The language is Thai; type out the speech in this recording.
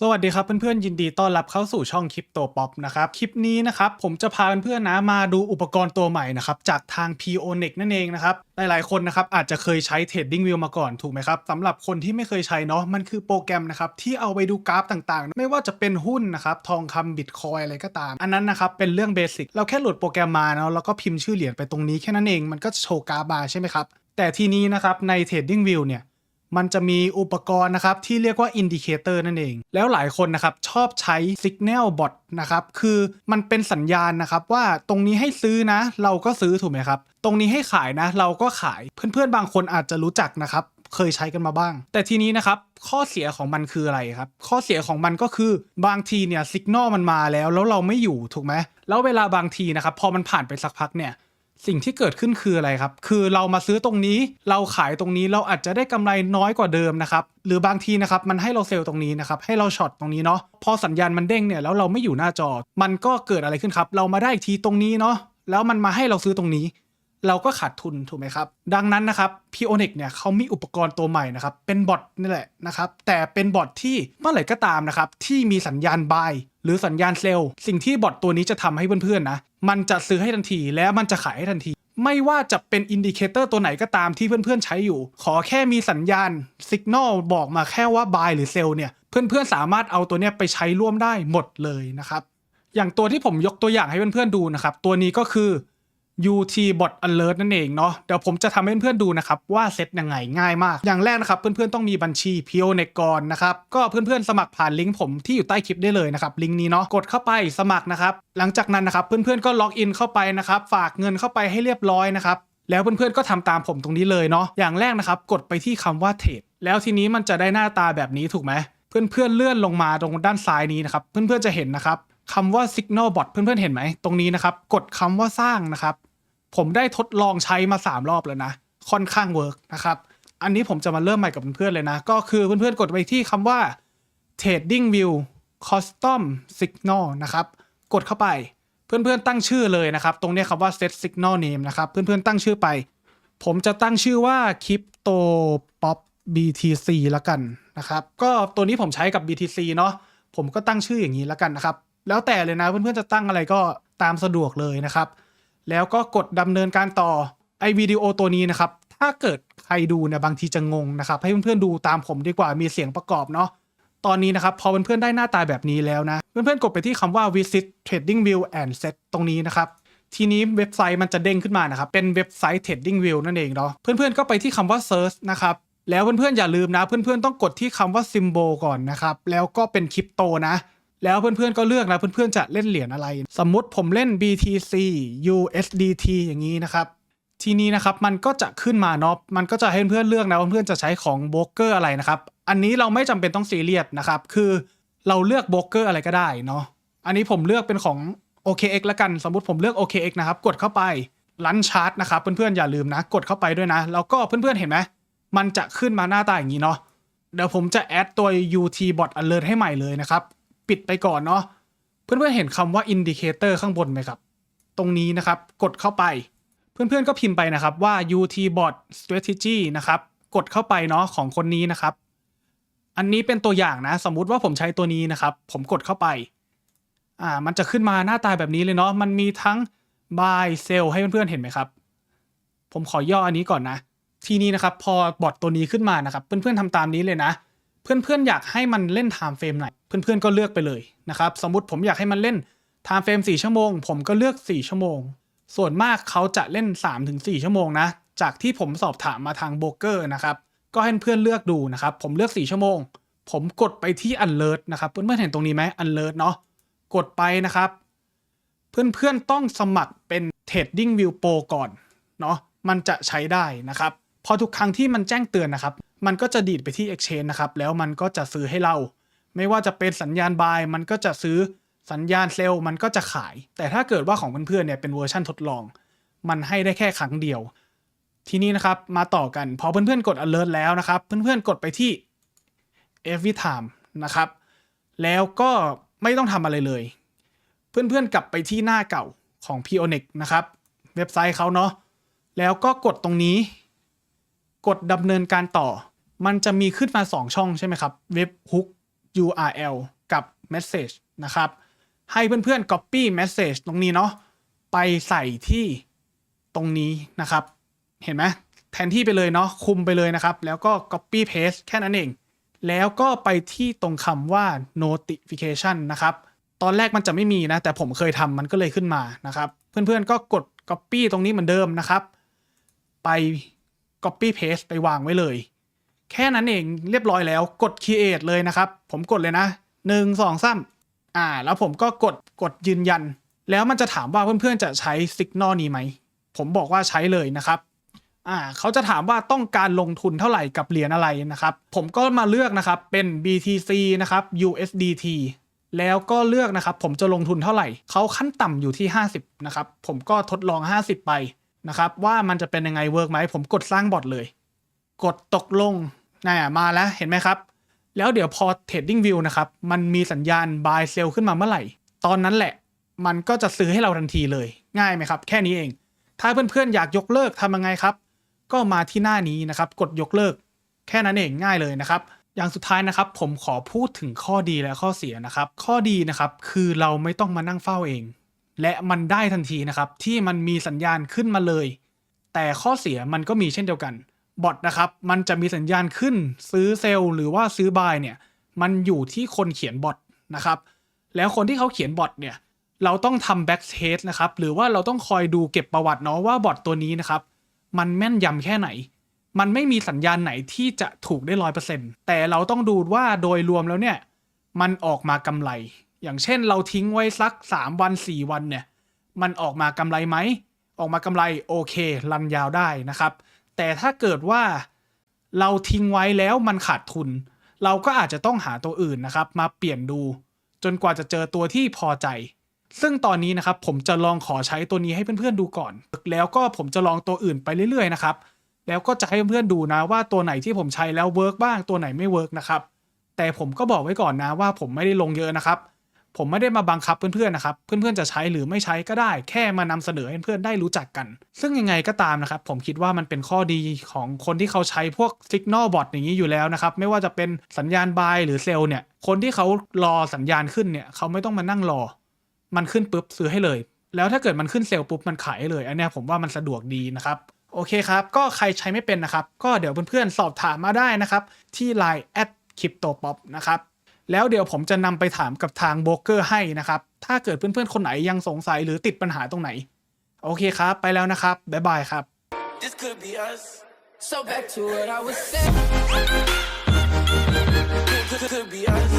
สวัสดีครับเพื่อนๆยินดีต้อนรับเข้าสู่ช่องคลิปโตป๊อปนะครับคลิปนี้นะครับผมจะพาเพื่อนๆนะมาดูอุปกรณ์ตัวใหม่นะครับจากทาง p o n e x นั่นเองนะครับหลายๆคนนะครับอาจจะเคยใช้ Trading View มาก่อนถูกไหมครับสำหรับคนที่ไม่เคยใช้เนาะมันคือโปรแกรมนะครับที่เอาไปดูกราฟต่างๆ ไม่ว่าจะเป็นหุ้นนะครับทองคำบิตคอยอะไรก็ตาม อันนั้นนะครับเป็นเรื่องเบสิกเราแค่โหลดโปรแกรมมาเนาะแล้วก็พิมพ์ชื่อเหรียญไปตรงนี้แค่นั้นเองมันก็จะโชว์กราฟมาใช่ไหมครับแต่ทีนี้นะครับใน Trading View เนี่ย มันจะมีอุปกรณ์นะครับที่เรียกว่าอินดิเคเตอร์นั่นเอง แล้วหลายคนนะครับชอบใช้ Signal Bot นะครับคือมันเป็นสัญญาณนะครับว่าตรงนี้ให้ซื้อนะ เราก็ซื้อถูกไหมครับ ตรงนี้ให้ขายนะ เราก็ขายเพื่อนๆ บางคนอาจจะรู้จักนะครับเคยใช้กันมาบ้าง แต่ทีนี้นะครับข้อเสียของมันคืออะไรครับ ข้อเสียของมันก็คือบางทีเนี่ยสัญญาณมันมาแล้วแล้วเราไม่อยู่ถูกไหมแล้วเวลาบางทีนะครับพอมันผ่านไปสักพักเนี่ย สิ่งที่เกิดขึ้นคืออะไรครับ คือเรามาซื้อตรงนี้ เราขายตรงนี้เราอาจจะได้กำไรน้อยกว่าเดิมนะครับ หรือบางทีนะครับมันให้เราเซลล์ตรงนี้นะครับ ให้เราช็อตตรงนี้เนาะ พอสัญญาณมันเด้งเนี่ยแล้วเราไม่อยู่หน้าจอ มันก็เกิดอะไรขึ้นครับ เรามาได้อีกทีตรงนี้เนาะ แล้วมันมาให้เราซื้อตรงนี้ เราก็ขาดทุนถูกไหมครับ ดังนั้นนะครับ p o n e x เนี่ยเขามีอุปกรณ์ตัวใหม่นะครับ เป็นบอทนี่แหละนะครับ แต่เป็นบอทที่เมื่อไหร่ก็ตามนะครับที่มีสัญญาณ buy หรือสัญญาณเซลล์ สิ่งที่บอทตัวนี้จะทำให้เพื่อนๆนะ มันจะซื้อให้ทันทีแล้วมันจะขายให้ทันที ไม่ว่าจะเป็นอินดิเคเตอร์ตัวไหนก็ตามที่เพื่อนๆใช้อยู่ ขอแค่มีสัญญาณสัญญาณบอกมาแค่ว่า buy หรือ sell เนี่ย เพื่อนๆสามารถเอาตัวเนี้ยไปใช้ร่วมได้หมดเลยนะครับ อย่างตัวที่ผมยกตัวอย่างให้เพื่อนๆดูนะครับ ตัวนี้ก็คือ UT Bot Alert นั่นเองเนาะเดี๋ยวผมจะทำให้เพื่อนๆดูนะครับ ว่าเซตยังไงง่ายมาก อย่างแรกนะครับ เพื่อนๆต้องมีบัญชี p o n e x ก่อนนะครับ ก็เพื่อนๆสมัครผ่านลิงก์ผมที่อยู่ใต้คลิปได้เลยนะครับ ลิงก์นี้เนาะกดเข้าไปสมัครนะครับ หลังจากนั้นนะครับ เพื่อนๆก็ล็อกอินเข้าไปนะครับ ฝากเงินเข้าไปให้เรียบร้อยนะครับแล้วเพื่อนๆก็ทำตามผมตรงนี้เลยเนาะอย่างแรกนะครับ กดไปที่คำว่าเทรดแล้วทีนี้มันจะได้หน้าตาแบบนี้ถูกไหมเพื่อนๆเลื่อนลงมาตรงด้านซ้ายนี้นะครับ เพื่อนๆจะเห็นนะครับคำว่า Signal Bot เพื่อนๆเห็นไหมตรงนี้นะครับ กดคำว่าสร้างนะครับ ผมได้ทดลองใช้มา3รอบแล้วนะ ค่อนข้างเวิร์กนะครับ อันนี้ผมจะมาเริ่มใหม่กับเพื่อนๆเลยนะ ก็คือเพื่อนๆกดไปที่คำว่า Trading View Custom Signal นะครับ กดเข้าไปเพื่อนๆตั้งชื่อเลยนะครับ ตรงนี้คำว่า Set Signal Name นะครับ เพื่อนๆตั้งชื่อไป ผมจะตั้งชื่อว่า Crypto Pop BTC ละกันนะครับ ก็ตัวนี้ผมใช้กับ BTC เนาะผมก็ตั้งชื่ออย่างนี้ละกันนะครับ แล้วแต่เลยนะเพื่อนๆจะตั้งอะไรก็ตามสะดวกเลยนะครับ แล้วก็กดดำเนินการต่อไอวิดีโอตัวนี้นะครับ ถ้าเกิดใครดูเนี่ยบางทีจะงงนะครับ ให้เพื่อนๆดูตามผมดีกว่ามีเสียงประกอบเนาะตอนนี้นะครับ พอเพื่อนๆได้หน้าตาแบบนี้แล้วนะ เพื่อนๆกดไปที่คำว่า visit trading view and set ตรงนี้นะครับทีนี้เว็บไซต์มันจะเด้งขึ้นมานะครับ เป็นเว็บไซต์ trading view นั่นเองเนาะ เพื่อนๆก็ไปที่คำว่า search นะครับ แล้วเพื่อนๆอย่าลืมนะ เพื่อนๆต้องกดที่คำว่า symbol ก่อนนะครับ แล้วก็เป็นคริปโตนะ แล้วเพื่อนๆก็เลือกนะเพื่อนๆจะเล่นเหรียญอะไร สมมติผมเล่น BTC USDT อย่างนี้นะครับทีนี้นะครับมันก็จะขึ้นมาเนาะมันก็จะให้เพื่อนๆเลือกนะว่าเพื่อนๆจะใช้ของโบรกเกอร์อะไรนะครับ อันนี้เราไม่จำเป็นต้องซีเรียสนะครับ คือเราเลือกโบรกเกอร์อะไรก็ได้เนาะอันนี้ผมเลือกเป็นของ OKX ละกันสมมติผมเลือก OKX นะครับ กดเข้าไปลันชาร์ตนะครับ เพื่อนๆอย่าลืมนะ กดเข้าไปด้วยนะ แล้วก็เพื่อนๆเห็นไหมมันจะขึ้นมาหน้าตาอย่างนี้เนาะเดี๋ยวผมจะแอดตัว UT bot alert ให้ใหม่เลยนะครับ ปิดไปก่อนเนาะเพื่อนๆเห็นคำว่า indicator ข้างบนไหมครับ ตรงนี้นะครับกดเข้าไป เพื่อนๆก็พิมพ์ไปนะครับว่า UT bot strategy นะครับกดเข้าไปเนาะของคนนี้นะครับ อันนี้เป็นตัวอย่างนะ สมมุติว่าผมใช้ตัวนี้นะครับ ผมกดเข้าไปอ่ามันจะขึ้นมาหน้าตาแบบนี้เลยเนาะมันมีทั้ง buy sell ให้เพื่อนๆเห็นไหมครับ ผมขอย่ออันนี้ก่อนนะ ทีนี้นะครับ พอบอทตัวนี้ขึ้นมานะครับ เพื่อนๆทำตามนี้เลยนะ เพื่อนๆอยากให้มันเล่น time frame ไหน เพื่อนๆก็เลือกไปเลยนะครับ สมมติผมอยากให้มันเล่น time frame 4ชั่วโมง ผมก็เลือก 4 ชั่วโมง ส่วนมากเขาจะเล่น 3-4 ชั่วโมงนะ จากที่ผมสอบถามมาทางโบรกเกอร์นะครับ ก็ให้เพื่อนเลือกดูนะครับ ผมเลือก 4 ชั่วโมง ผมกดไปที่ alert นะครับ เพื่อนๆเห็นตรงนี้ไหม alert เนาะ กดไปนะครับ เพื่อนๆต้องสมัครเป็น Trading View Pro ก่อน เนาะ มันจะใช้ได้นะครับ พอทุกครั้งที่มันแจ้งเตือนนะครับ มันก็จะดีดไปที่ Exchange นะครับ แล้วมันก็จะซื้อให้เรา ไม่ว่าจะเป็นสัญญาณ buy มันก็จะซื้อสัญญาณเซลล์มันก็จะขาย แต่ถ้าเกิดว่าของเพื่อนๆเนี่ยเป็นเวอร์ชันทดลอง มันให้ได้แค่ครั้งเดียว ทีนี้นะครับมาต่อกันพอเพื่อนๆกด alert แล้วนะครับ เพื่อนๆกดไปที่ every time นะครับ แล้วก็ไม่ต้องทำอะไรเลย เพื่อนๆกลับไปที่หน้าเก่าของ p o n e x นะครับ เว็บไซต์เขาเนาะแล้วก็กดตรงนี้ กดดำเนินการต่อ มันจะมีขึ้นมา 2 ช่องใช่ไหมครับเว็บฮุก URL กับ message นะครับ ให้เพื่อนๆ copy message ตรงนี้เนาะไปใส่ที่ตรงนี้นะครับ เห็นไหมแทนที่ไปเลยเนาะคุมไปเลยนะครับ แล้วก็ copy paste แค่นั้นเอง แล้วก็ไปที่ตรงคำว่า notification นะครับ ตอนแรกมันจะไม่มีนะ แต่ผมเคยทำมันก็เลยขึ้นมานะครับ เพื่อนๆก็กด copy ตรงนี้เหมือนเดิมนะครับ ไป copy paste ไปวางไว้เลย แค่นั้นเองเรียบร้อยแล้วกด create เลยนะครับ ผมกดเลยนะหนึ่งสองสามอ่า แล้วผมก็กดกดยืนยัน แล้วมันจะถามว่าเพื่อนๆจะใช้ Signal นี้ไหม ผมบอกว่าใช้เลยนะครับอ่าเขาจะถามว่าต้องการลงทุนเท่าไหร่กับเหรียญอะไรนะครับ ผมก็มาเลือกนะครับเป็น BTC นะครับ USDT แล้วก็เลือกนะครับ ผมจะลงทุนเท่าไหร่ เขาขั้นต่ำอยู่ที่ 50 นะครับ ผมก็ทดลอง 50 ไป นะครับ ว่ามันจะเป็นยังไงเวิร์กไหมผมกดสร้างบอทเลย กดตกลงน่ามาแล้วเห็นไหมครับ แล้วเดี๋ยวพอ Trading View นะครับ มันมีสัญญาณ Buy Sell ขึ้นมาเมื่อไหร่ ตอนนั้นแหละ มันก็จะซื้อให้เราทันทีเลย ง่ายไหมครับ แค่นี้เอง ถ้าเพื่อนๆอยากยกเลิกทำยังไงครับ ก็มาที่หน้านี้นะครับ กดยกเลิก แค่นั้นเองง่ายเลยนะครับอย่างสุดท้ายนะครับผมขอพูดถึงข้อดีและข้อเสียนะครับ ข้อดีนะครับคือเราไม่ต้องมานั่งเฝ้าเอง และมันได้ทันทีนะครับ ที่มันมีสัญญาณขึ้นมาเลย แต่ข้อเสียมันก็มีเช่นเดียวกันบอทนะครับมันจะมีสัญญาณขึ้นซื้อเซลล์หรือว่าซื้อบายเนี่ยมันอยู่ที่คนเขียนบอทนะครับแล้วคนที่เขาเขียนบอทเนี่ยเราต้องทำแบ็กเทสนะครับหรือว่าเราต้องคอยดูเก็บประวัติเนาะว่าบอทตัวนี้นะครับมันแม่นยำแค่ไหน มันไม่มีสัญญาณไหนที่จะถูกได้ร้อยเปอร์เซ็นต์แต่เราต้องดูว่าโดยรวมแล้วเนี่ยมันออกมากำไร อย่างเช่นเราทิ้งไว้สัก 3 วัน 4 วันเนี่ย มันออกมากำไรไหม ออกมากำไรโอเค รันยาวได้นะครับ แต่ถ้าเกิดว่าเราทิ้งไว้แล้วมันขาดทุน เราก็อาจจะต้องหาตัวอื่นนะครับ มาเปลี่ยนดู จนกว่าจะเจอตัวที่พอใจ ซึ่งตอนนี้นะครับผมจะลองขอใช้ตัวนี้ให้เพื่อนๆดูก่อน แล้วก็ผมจะลองตัวอื่นไปเรื่อยๆนะครับแล้วก็จะให้เพื่อนๆดูนะว่าตัวไหนที่ผมใช้แล้วเวิร์กบ้างตัวไหนไม่เวิร์กนะครับแต่ผมก็บอกไว้ก่อนนะว่าผมไม่ได้ลงเยอะนะครับ ผมไม่ได้มาบังคับเพื่อนๆนะครับ เพื่อนๆจะใช้หรือไม่ใช้ก็ได้ แค่มานำเสนอให้เพื่อนได้รู้จักกัน ซึ่งยังไงก็ตามนะครับ ผมคิดว่ามันเป็นข้อดีของคนที่เขาใช้พวก Signal Bot อย่างนี้อยู่แล้วนะครับ ไม่ว่าจะเป็นสัญญาณ buy หรือเซลล์เนี่ย คนที่เขารอสัญญาณขึ้นเนี่ยเขาไม่ต้องมานั่งรอ มันขึ้นปุ๊บซื้อให้เลย แล้วถ้าเกิดมันขึ้นเซลล์ปุ๊บมันขายเลย อันนี้ผมว่ามันสะดวกดีนะครับโอเคครับ ก็ใครใช้ไม่เป็นนะครับ ก็เดี๋ยวเพื่อนๆสอบถามมาได้นะครับ ที่ Line แอดคริปโตป๊อปนะครับ แล้วเดี๋ยวผมจะนำไปถามกับทางโบรกเกอร์ให้นะครับ ถ้าเกิดเพื่อนๆ คนไหนยังสงสัยหรือติดปัญหาตรงไหน โอเคครับ ไปแล้วนะครับ บ๊ายบายครับ This could be us so back to what I was saying could be us